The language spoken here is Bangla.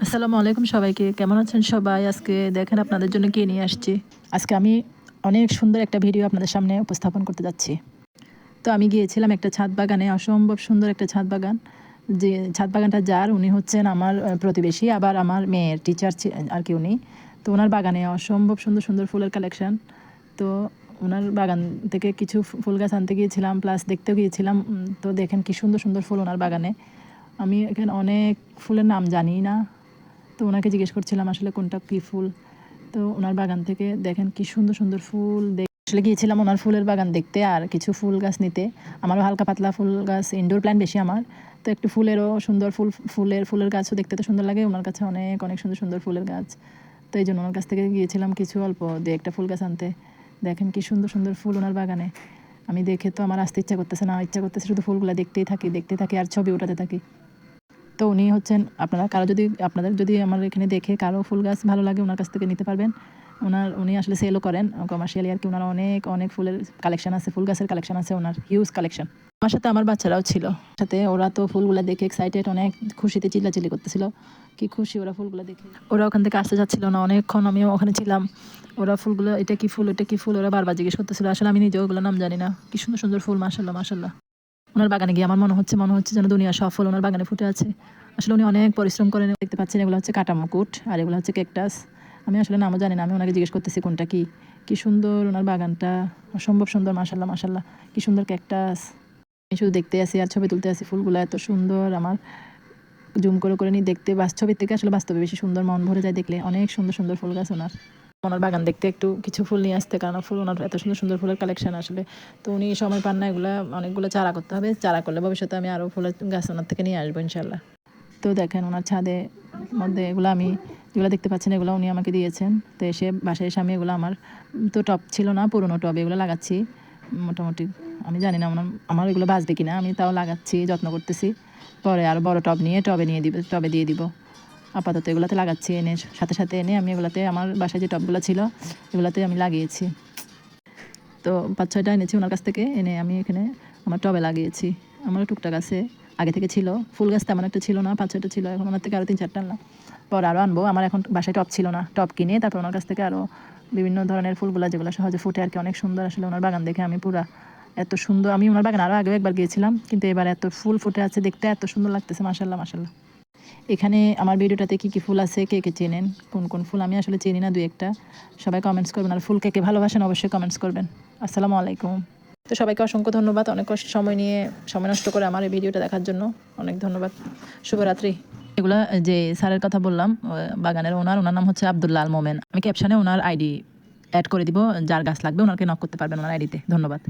আসসালামু আলাইকুম সবাইকে। কেমন আছেন সবাই? আজকে দেখেন আপনাদের জন্য কে নিয়ে আসছি। আজকে আমি অনেক সুন্দর একটা ভিডিও আপনাদের সামনে উপস্থাপন করতে যাচ্ছি। তো আমি গিয়েছিলাম একটা ছাদ বাগানে, অসম্ভব সুন্দর একটা ছাদ বাগান। যে ছাদ বাগানটা যার, উনি হচ্ছেন আমার প্রতিবেশী, আবার আমার মেয়ের টিচার আর কি উনি। তো ওনার বাগানে অসম্ভব সুন্দর সুন্দর ফুলের কালেকশন তো ওনার বাগান থেকে কিছু ফুল গাছ আনতে গিয়েছিলাম প্লাস দেখতেও গিয়েছিলাম। তো দেখেন কি সুন্দর সুন্দর ফুল ওনার বাগানে। আমি এখানে অনেক ফুলের নাম জানি না। তো ওনাকে জিজ্ঞেস করছিলাম আসলে কোনটা কী ফুল? তো ওনার বাগান থেকে দেখেন কি সুন্দর সুন্দর ফুল দেখ আসলে গিয়েছিলাম ওনার ফুলের বাগান দেখতে আর কিছু ফুল গাছ নিতে। আমারও হালকা পাতলা ফুল গাছ ইনডোর প্ল্যান্ট বেশি আমার। তো একটু ফুলেরও সুন্দর ফুল, ফুলের ফুলের গাছও দেখতে তো সুন্দর লাগে। ওনার কাছে অনেক অনেক সুন্দর সুন্দর ফুলের গাছ। তো এই জন্য ওনার কাছ থেকে গিয়েছিলাম কিছু অল্প দিয়ে একটা ফুল গাছ আনতে। দেখেন কি সুন্দর সুন্দর ফুল ওনার বাগানে। আমি দেখে তো আমার আসতে ইচ্ছা করতেছে না, ইচ্ছা করতেছে শুধু ফুলগুলো দেখতেই থাকি দেখতে থাকি আর ছবি উঠাতে থাকি। তো উনি হচ্ছেন, আপনারা কারও যদি, আপনাদের যদি আমার এখানে দেখে কারও ফুল গাছ ভালো লাগে ওনার কাছ থেকে নিতে পারবেন। ওনার উনি আসলে সেলও করেন কমার্শিয়ালি আর কি। ওনার অনেক অনেক ফুলের কালেকশন আছে, ফুল গাছের কালেকশন আছে ওনার হিউজ কালেকশন আমার সাথে আমার বাচ্চারাও ছিল। সাথে ওরা তো ফুলগুলো দেখে এক্সাইটেড অনেক খুশিতে চিল্লাচিল্লি করতেছিল। কি খুশি ওরা ফুলগুলো দেখে। ওরা ওখান থেকে আসতে যাচ্ছিল না, অনেকক্ষণ আমিও ওখানে ছিলাম। ওরা ফুলগুলো, এটা কি ফুল, এটা কি ফুল, ওরা বারবার জিজ্ঞেস করতেছিল। আসলে আমি নিজেও ওগুলো নাম জানি না। কি সুন্দর সুন্দর ফুল মাসাল্লাহ মাসাল্লাহ ওনার বাগানে গিয়ে আমার মনে হচ্ছে মনে হচ্ছে যেন দুনিয়া সফল ওনার বাগানে ফুটে আছে। আসলে উনি অনেক পরিশ্রম করেন দেখতে পাচ্ছেন, এগুলো হচ্ছে কাটা মুকুট আর এগুলো হচ্ছে কেকটাস আমি আসলে নামও জানি না, আমি ওনাকে জিজ্ঞেস করতেছি কোনটা কি। কি সুন্দর ওনার বাগানটা, অসম্ভব সুন্দর মাসাল্লাহ মাসাল্লাহ কি সুন্দর ক্যাকটাস আমি শুধু দেখতে আসি আর ছবি তুলতে আসি, ফুলগুলো এত সুন্দর, আমার জুম করে করে নিয়ে দেখতে, বাস ছবির থেকে আসলে বাস্তবে বেশি সুন্দর, মন ভরে যায় দেখলে। অনেক সুন্দর সুন্দর ফুল গাছ ওনার। ওনার বাগান দেখতে একটু কিছু ফুল নিয়ে আসতে, কারণ ফুল ওনার এত সুন্দর সুন্দর ফুলের কালেকশন আসবে। তো উনি সময় পান না, এগুলো অনেকগুলো চারা করতে হবে। চারা করলে ভবিষ্যতে আমি আরও ফুলের গাছ ওনার থেকে নিয়ে আসব, ইনশাল্লাহ। তো দেখেন, ওনার ছাদে মধ্যে এগুলো আমি যেগুলো দেখতে পাচ্ছেন, এগুলো উনি আমাকে দিয়েছেন। তো এসে বাসায় এসে আমি এগুলো আমার, তো টপ ছিল না, পুরোনো টব, এগুলো লাগাচ্ছি। মোটামুটি আমি জানি না আমার এগুলো বাঁচবে কিনা, আমি তাও লাগাচ্ছি, যত্ন করতেছি। পরে আর বড় টব নিয়ে টবে নিয়ে দিব, টবে দিয়ে দিব। আপাতত এগুলোতে লাগাচ্ছি, এনে সাথে সাথে এনে আমি এগুলাতে আমার বাসায় যে টবগুলো ছিল, এগুলোতে আমি লাগিয়েছি। তো পাঁচ ছয়টা এনেছি ওনার কাছ থেকে, এনে আমি এখানে আমার টবে লাগিয়েছি। আমারও টুকটাক আছে। আগে থেকে ছিল। ফুল গাছ তেমন একটা ছিল না, পাঁচ ছয়টা ছিল, এখন ওনার থেকে আরও তিন চারটা আনলাম। পর আরও আনব, আমার এখন বাসায় টপ ছিল না, টপ কিনে তারপর ওনার কাছ থেকে আরও বিভিন্ন ধরনের ফুলগুলো যেগুলো সহজে ফুটে আর কি, অনেক সুন্দর আসলে ওনার বাগান দেখে আমি পুরা এত সুন্দর, আমি ওনার বাগান আরও আগেও একবার গিয়েছিলাম, কিন্তু এবার এত ফুল ফুটে আছে দেখতে, এত সুন্দর লাগতেছে মাসাল্লাহ মাসাল্লাহ এখানে আমার ভিডিওটাতে কী কী ফুল আছে, কে কে চেনেন, কোন কোন ফুল, আমি আসলে চিনি না দুই একটা। সবাই কমেন্টস করবেন, আর ফুল কে কে ভালোবাসেন অবশ্যই কমেন্টস করবেন। আসসালামু আলাইকুম। তো সবাইকে অসংখ্য ধন্যবাদ। অনেক সময় নিয়ে সময় নষ্ট করে আমার এই ভিডিওটা দেখার জন্য। অনেক ধন্যবাদ। শুভরাত্রি। এগুলা যে স্যারের কথা বললাম বাগানের ওনার ওনার নাম হচ্ছে আবদুল্লাল মোমেন। আমি ক্যাপশানে ওনার আইডি অ্যাড করে দিব, যার গাছ লাগবে ওনাকে নক করতে পারবেন ওনার আইডিতে ধন্যবাদ।